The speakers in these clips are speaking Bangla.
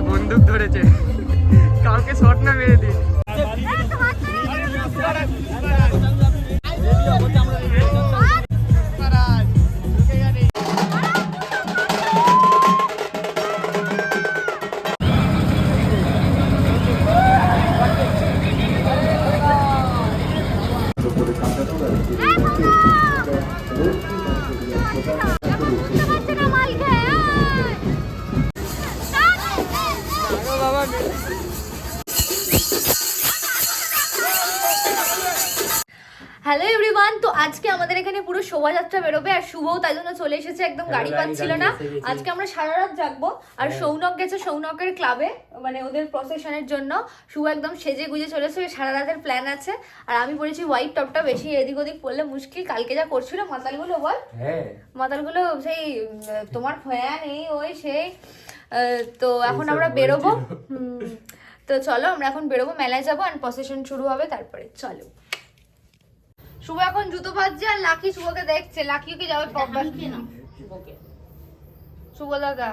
বন্দুক ধরেছে। শোভাযাত্রা বেরোবে আর শুভও তাই জন্য চলে এসেছে একদম গাড়ি পাচ্ছিল না। আজকে আমরা সারা রাত জাগবো। আর সৌনক গেছে সৌনকের ক্লাবে মানে ওদের প্রসেশনের জন্য। শুভ একদম সেজে গুজে চলেছে সারা রাতের প্ল্যান আছে। আর আমি বলেছি হোয়াইট টপটা বেশি এদিক ওদিক পড়লে মুশকিল। কালকে যা করছিল মাতালগুলো বল। হ্যাঁ। মাতালগুলো সেই তোমার ফ্যান এই ওই সেই। তো এখন আমরা বেরোবো। হুম, তো চলো আমরা এখন বেরোবো মেলায় যাব আর প্রসেশন শুরু হবে তারপরে। চলো। শুভ এখন জুতো বাজছে আর লাকি শুভকে দেখছে। লাকিকে যাবে পপ শুভ দাদা।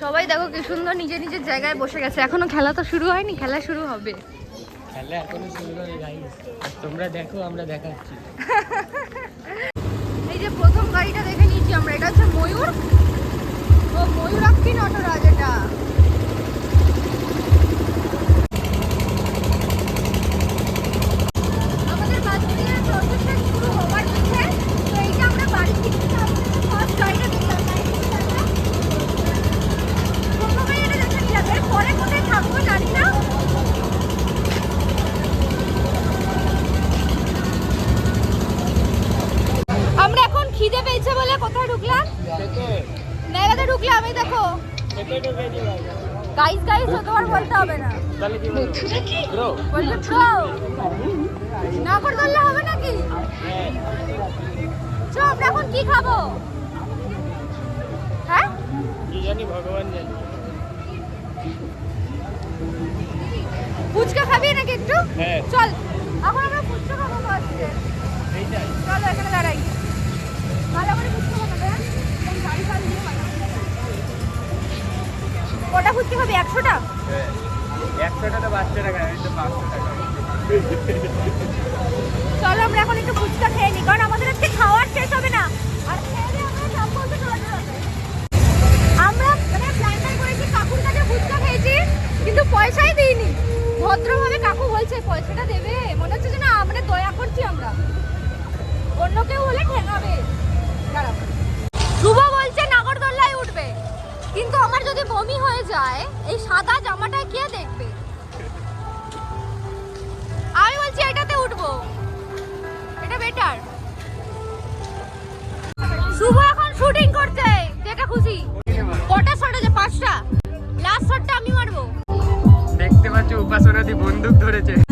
সবাই দেখো কি সুন্দর নিজের নিজের জায়গায় বসে গেছে। এখনও খেলা তো শুরু হয়নি খেলা শুরু হবে। খেলা এখনও শুরু করে গাইস তোমরা দেখো আমরা দেখাচ্ছি। এই যে প্রথম গাড়িটা দেখে নিয়েছি আমরা এটা হচ্ছে ময়ূর। ও ময়ূরাক্ষী নটরাজ এটা আমাদের বাসুরিয়ার প্রসেসন শুরু হবার মুখে তো এইটা আমরা বাড়ি থেকে ফার্স্ট গাড়িটা দেখলাম প্রথমে এটা দেখে নিলাম এরপরে কোথায় থাকব জানি না আমরা এখন খিদে পেয়েছে বলে কোথায় ঢুকলাম মেলাতে ঢুকলাম এই দেখো গাইস গাইস তো তোমার বলতে হবে না বলবে প্রো না করে ধরলে হবে নাকি? চো আমরা এখন কি খাব? হ্যাঁ? কি জানি ভগবান জানি। ফুচকা খাবি নাকি একটু? হ্যাঁ। চল এখন আমরা ফুচকা খাব ফার্স্টে চলো এখানে দাঁড়াই। ভালো করে ফুচকা বানাবে হ্যাঁ? গাড়ি কটা ফুচকা খাবি? একশোটা? হ্যাঁ। চলো, আমরা এখন একটু ফুচকা খেয়ে নিই, কারণ আমাদের আজকে খাওয়ার শেষ হবে না। মানে মনে দয়া করছি আমরা। অন্য কেউ হলে ঠেঙাবে শুভ বলছে, নাগরদোল্লায় উঠবে। কিন্তু আমার যদি বমি হয়ে যায়, এই সাদা জামাটা কে দেখবে? বন্দুক ধরেছে।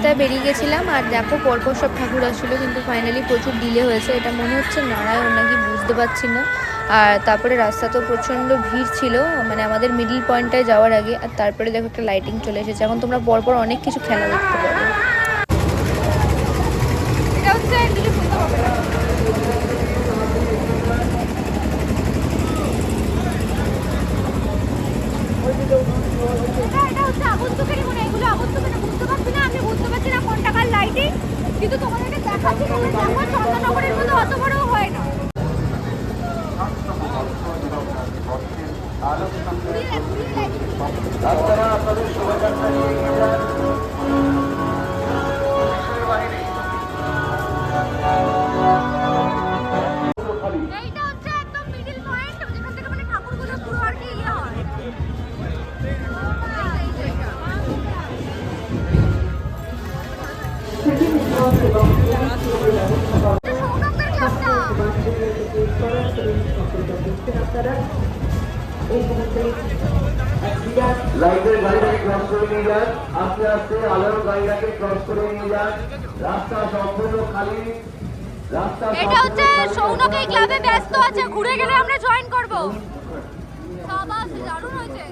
রাস্তায় বেরিয়ে গেছিলাম আর দেখো পরপর সব ঠাকুর আসছিল, কিন্তু ফাইনালি প্রচুর ডিলে হয়েছে। এটা মনে হচ্ছে নারায়ণ নাকি বুঝতে পারছি না। আর তারপরে রাস্তা তো প্রচণ্ড ভিড় ছিল মানে আমাদের মিডিল পয়েন্টটায় যাওয়ার আগে। আর তারপরে দেখো একটা লাইটিং চলে এসেছে। এখন তোমরা পরপর অনেক কিছু খেলা দেখতে পাবে। হচ্ছে আগন্তুকেরই মনে এগুলো আগন্তুকের বুঝতে পারছি না আমি বুঝতে পারছি না কোন টাকার লাইটিং কিন্তু তোমাদেরকে দেখাচ্ছি তোমরা দেখো চন্দননগরের মধ্যে অত বড় হয় না। ঘুরিয়ে, ঘুরিয়ে lighting। লাইটের গাড়িটাকে ক্রস করে নিয়ে যান। আস্তে আস্তে আলোর গাড়িটাকে ক্রস করে নিয়ে যান। রাস্তা সম্পূর্ণ খালি। রাস্তা এটা হচ্ছে সৌনক এই ক্লাবে ব্যস্ত আছে ঘুরে গেলে আমরা জয়েন করব। সাবাস দারুণ হয়েছে।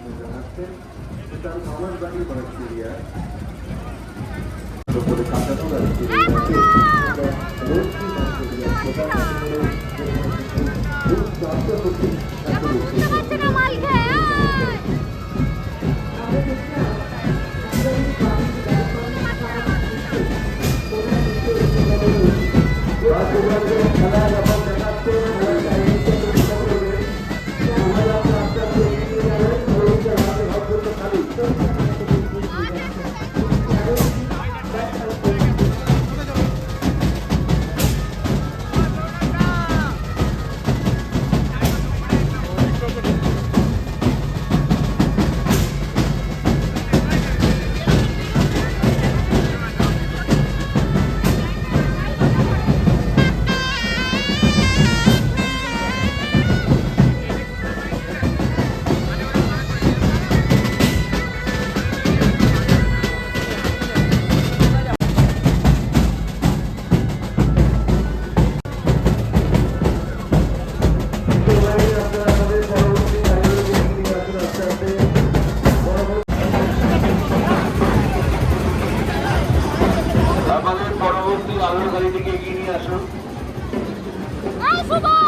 এই শুভ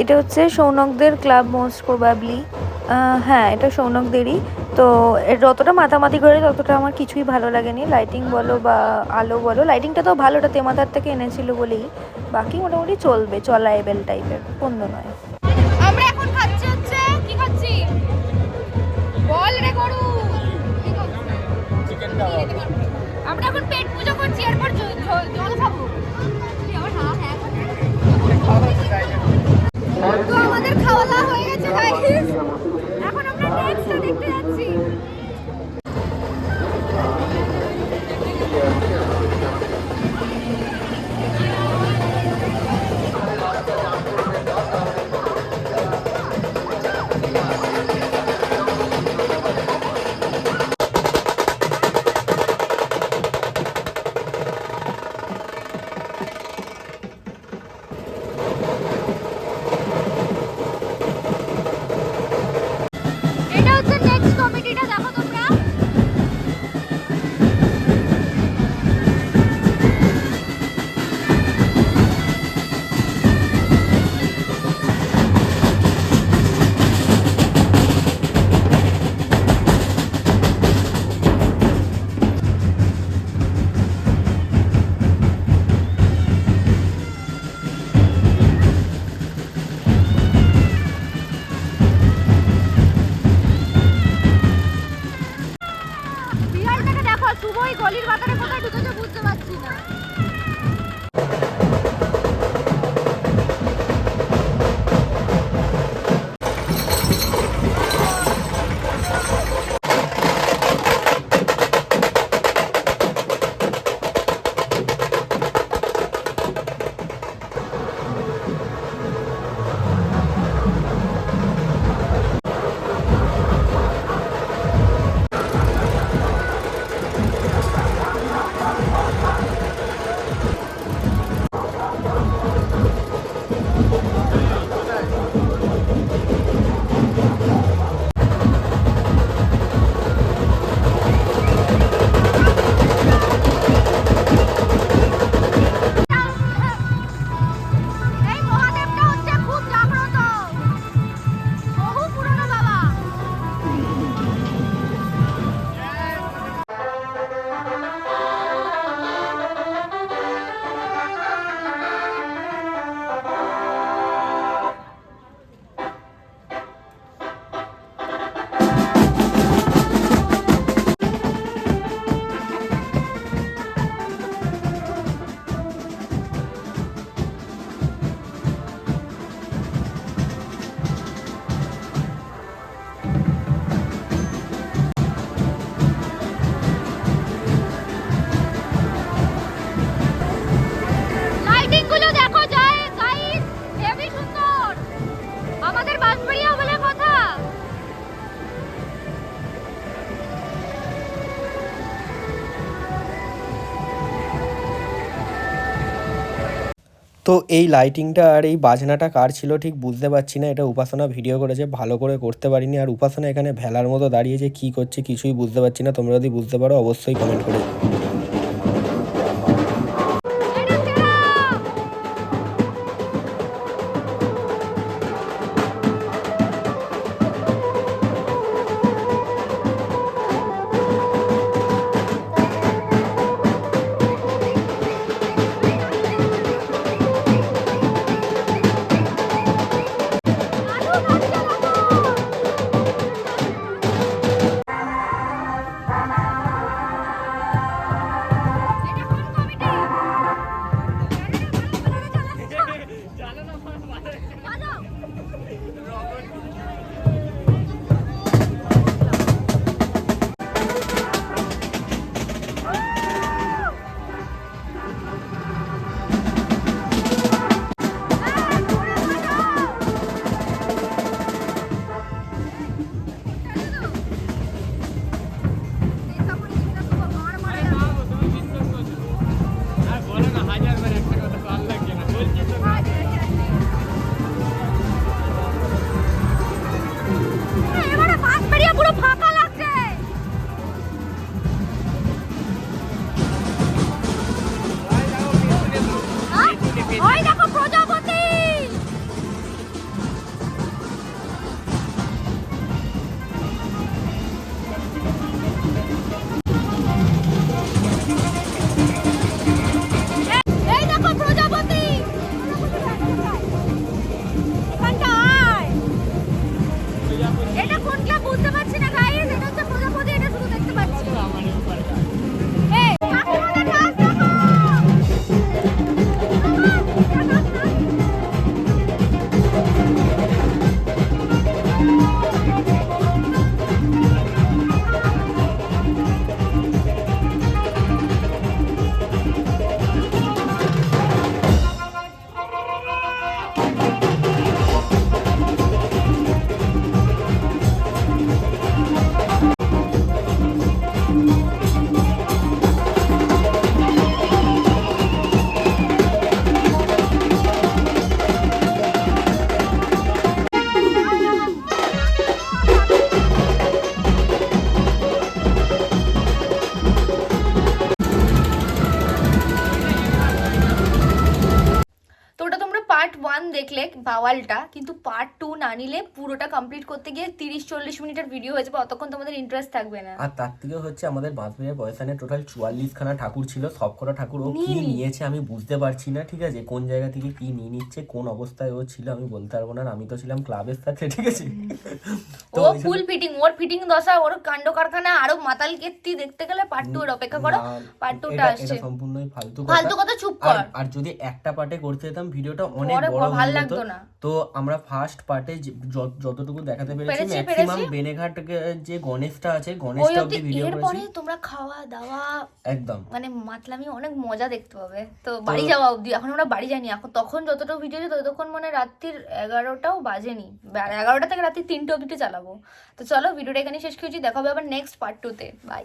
এটা হচ্ছে সৌনকদের ক্লাব মোস্ট প্রবাবলি। হ্যাঁ এটা সৌনকদেরই। তো এর যতটা মাতামাতি করে ততটা আমার কিছুই ভালো লাগেনি। লাইটিং বলো বা আলো বলো লাইটিংটা তো ভালোটা তেমাতার থেকে এনেছিল বলেই। বাকি মোটামুটি চলবে চলাইবেল টাইপের বন্ধ নয়। আমরা এখন খাচ্ছি হচ্ছে কি খাচ্ছি? বল রে গরু। আমরা এখন পেট পুজো তো এই লাইটিংটা আর এই বাজনাটা কার ছিল ঠিক বুঝতে পারছি না। এটা উপাসনা ভিডিও করেছে, ভালো করে করতে পারিনি। আর উপাসনা এখানে ভেলার মতো দাঁড়িয়েছে কি করছে কিছুই বুঝতে পারছি না। তোমরা যদি বুঝতে পারো, অবশ্যই কমেন্ট করে ওয়ান দেখলে বাওয়ালটা কিন্তু পার্ট টু না নিলে পুরোটা কমপ্লিট করতে গিয়ে তিরিশ চল্লিশ মিনিটের ভিডিও হয়ে যাবে অতক্ষণ তোমাদের ইন্টারেস্ট থাকবে না। আর তার থেকে হচ্ছে আমাদের বাঁশবাড়ির পয়সানে টোটাল চুয়াল্লিশ খানা ঠাকুর ছিল সবকটা ঠাকুর ও কি নিয়েছে আমি বুঝতে পারছি না ঠিক আছে? কোন জায়গা থেকে কি নিয়ে নিচ্ছে কোন অবস্থায় ও ছিল আমি বলতে পারব না আমি তো ছিলাম ক্লাবের সাথে ঠিক আছে? তো ও ফুল ফিটিং ওর ফিটিং দশা ওর কাণ্ড কারখানা আরও মাতাল কেত্তি দেখতে গেলে পার্ট টু এর অপেক্ষা করো পার্ট টুটা এটা- আসছে। সম্পূর্ণই ফালতু ফালতু কথা। চুপ কর। আর- যদি একটা পার্টে করতে যেতাম ভিডিওটা অনেক বড় ভালো লাগতো না। তো আমরা ফার্স্ট পার্টে যতটুকু দেখাতে পেরেছি ম্যাক্সিমাম। বেনেঘাট যে গণেশটা আছে গণেশটা অব্দি ভিডিও এরপরে তোমরা খাওয়া দাওয়া একদম। মানে মাতলামি অনেক মজা দেখতে পাবে। তো বাড়ি যাওয়া অবধি এখন আমরা বাড়ি যাইনি। এখন তখন যতটা ভিডিও হয়েছে ততক্ষণ মানে রাত্রির এগারোটাও বাজেনি। এগারোটা থেকে রাত্রি তিনটে অবধি চালাবো। তো চলো ভিডিওটা এখানে শেষ করছি। দেখা হবে আবার নেক্সট পার্ট টুতে বাই